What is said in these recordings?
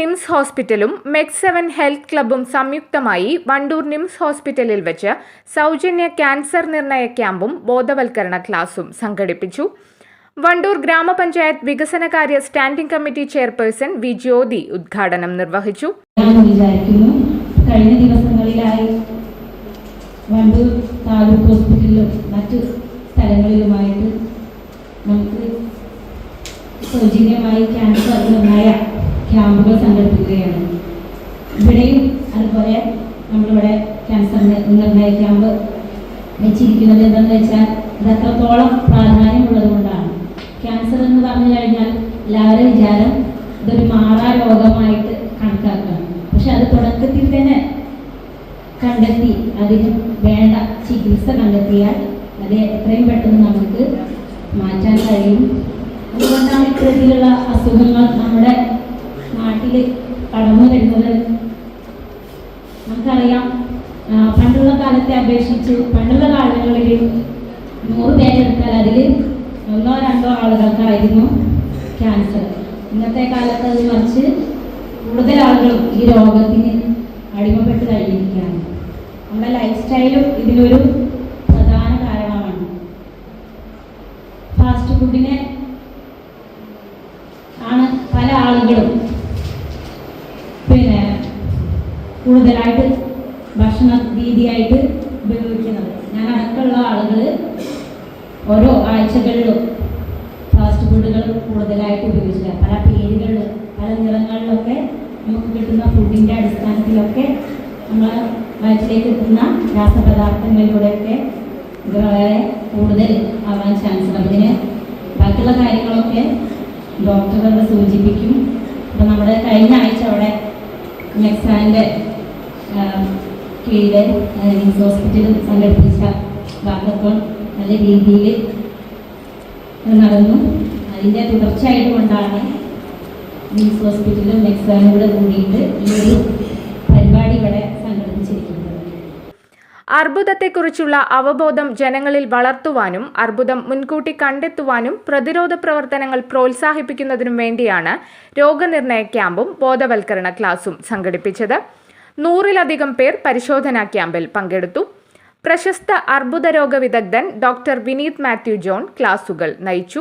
NIMS ഹോസ്പിറ്റലും മെക് seven health ക്ലബും സംയുക്തമായി Wandoor nymphs ഹോസ്പിറ്റലിൽ വെച്ച് സൗജന്യ ക്യാൻസർ നിർണയ ക്യാമ്പും ബോധവൽക്കരണ ക്ലാസും സംഘടിപ്പിച്ചു. വണ്ടൂർ ഗ്രാമപഞ്ചായത്ത് വികസനകാര്യ standing committee chairperson V Jyothi ഉദ്ഘാടനം നിർവഹിച്ചു. സൗജന്യമായി ക്യാൻസർ നിർണയ ക്യാമ്പുകൾ സംഘടിപ്പിക്കുകയാണ്. ഇവിടെയും അതുപോലെ നമ്മളിവിടെ ക്യാൻസർ നിർണയ ക്യാമ്പ് വെച്ചിരിക്കുന്നത് എന്താണെന്ന് വെച്ചാൽ ഇത് അത്രത്തോളം പ്രാധാന്യമുള്ളത് കൊണ്ടാണ്. ക്യാൻസർ എന്ന് പറഞ്ഞു കഴിഞ്ഞാൽ എല്ലാവരും വിചാരം ഇതൊരു മാറാ രോഗമായിട്ട് കണക്കാക്കണം പക്ഷെ അത് തുടക്കത്തിൽ തന്നെ കണ്ടെത്തി അതിന് വേണ്ട ചികിത്സ കണ്ടെത്തിയാൽ അത് എത്രയും പെട്ടെന്ന് നമുക്ക് മാറ്റാൻ കഴിയും. അതുകൊണ്ടാണ് ഇത്തരത്തിലുള്ള അസുഖങ്ങൾ നമ്മുടെ നാട്ടിൽ കടന്നു വരുന്നത്. നമുക്കറിയാം പണ്ടുള്ള കാലത്തെ അപേക്ഷിച്ച് പണ്ടുള്ള കാലങ്ങളിൽ നൂറ് പേരെടുത്താൽ അതിൽ ഒന്നോ രണ്ടോ ആളുകൾക്കായിരുന്നു ക്യാൻസർ ഇന്നത്തെ കാലത്ത് അത് മറിച്ച് കൂടുതൽ ആളുകളും ഈ രോഗത്തിന് അടിമപ്പെട്ട് കഴിഞ്ഞിരിക്കുകയാണ്. നമ്മുടെ ലൈഫ് സ്റ്റൈലും ഇതിനൊരു പ്രധാന കാരണമാണ്. ഫാസ്റ്റ് ഫുഡിനെ ആണ് പല ആളുകളും കൂടുതലായിട്ട് ഭക്ഷണ രീതിയായിട്ട് ഉപയോഗിക്കുന്നത്. ഞാൻ അടക്കമുള്ള ആളുകൾ ഓരോ ആഴ്ചകളിലും ഫാസ്റ്റ് ഫുഡുകൾ കൂടുതലായിട്ട് ഉപയോഗിച്ചില്ല പല പേരുകളിൽ പല നിറങ്ങളിലൊക്കെ നമുക്ക് കിട്ടുന്ന ഫുഡിന്റെ അടിസ്ഥാനത്തിലൊക്കെ നമ്മൾ വയറ്റിലേക്ക് എത്തുന്ന രാസപദാർത്ഥങ്ങളിലൂടെയൊക്കെ ഇത് വളരെ കൂടുതൽ ആവാൻ ചാൻസ് ഉണ്ട്. അതിന് ബാക്കിയുള്ള കാര്യങ്ങളൊക്കെ ഡോക്ടറുകൾ സൂചിപ്പിക്കും. അപ്പോൾ നമ്മുടെ കഴിഞ്ഞ ആഴ്ച അവിടെ നെക്സാന്റെ കീഴിൽ മിംസ് ഹോസ്പിറ്റലിൽ സംഘടിപ്പിച്ച വാക്കത്തോൺ നല്ല രീതിയിൽ നടന്നു. അതിന്റെ തുടർച്ചയായതുകൊണ്ടാണ് മിംസ് ഹോസ്പിറ്റലും നെക്സാനും കൂടെ കൂടിയിട്ട് ഈ ഒരു പരിപാടി ഇവിടെ സംഘടിപ്പിച്ചിരിക്കുന്നത്. അർബുദത്തെക്കുറിച്ചുള്ള അവബോധം ജനങ്ങളിൽ വളർത്തുവാനും അർബുദം മുൻകൂട്ടി കണ്ടെത്തുവാനും പ്രതിരോധ പ്രവർത്തനങ്ങൾ പ്രോത്സാഹിപ്പിക്കുന്നതിനും വേണ്ടിയാണ് രോഗനിർണയ ക്യാമ്പും ബോധവൽക്കരണ ക്ലാസും സംഘടിപ്പിച്ചത്. നൂറിലധികം പേർ പരിശോധനാ ക്യാമ്പിൽ പങ്കെടുത്തു. പ്രശസ്ത അർബുദരോഗ വിദഗ്ധൻ ഡോക്ടർ വിനീത് മാത്യു ജോൺ ക്ലാസുകൾ നയിച്ചു.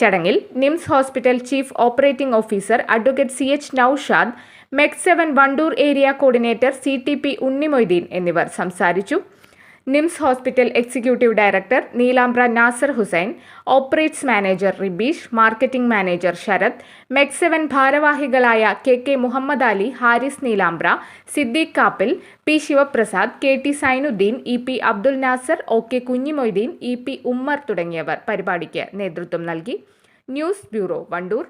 ചടങ്ങിൽ NIMS hospital chief operating officer advocate C H Noushad Mec seven Wandoor area coordinator C T P Unnimoideen എന്നിവർ സംസാരിച്ചു. NIMS hospital executive director Neelambra Nasar Hussain operations manager Ribeesh marketing manager Sarath Mec seven ഭാരവാഹികളായ K K Muhammad Ali Haris Neelambra Siddique Kappil P Sivaprasad K T Sainudheen E P Abdul Nasar O K Kunjimoideen E P Ummer തുടങ്ങിയവർ പരിപാടിക്ക് നേതൃത്വം നൽകി. News bureau Wandoor.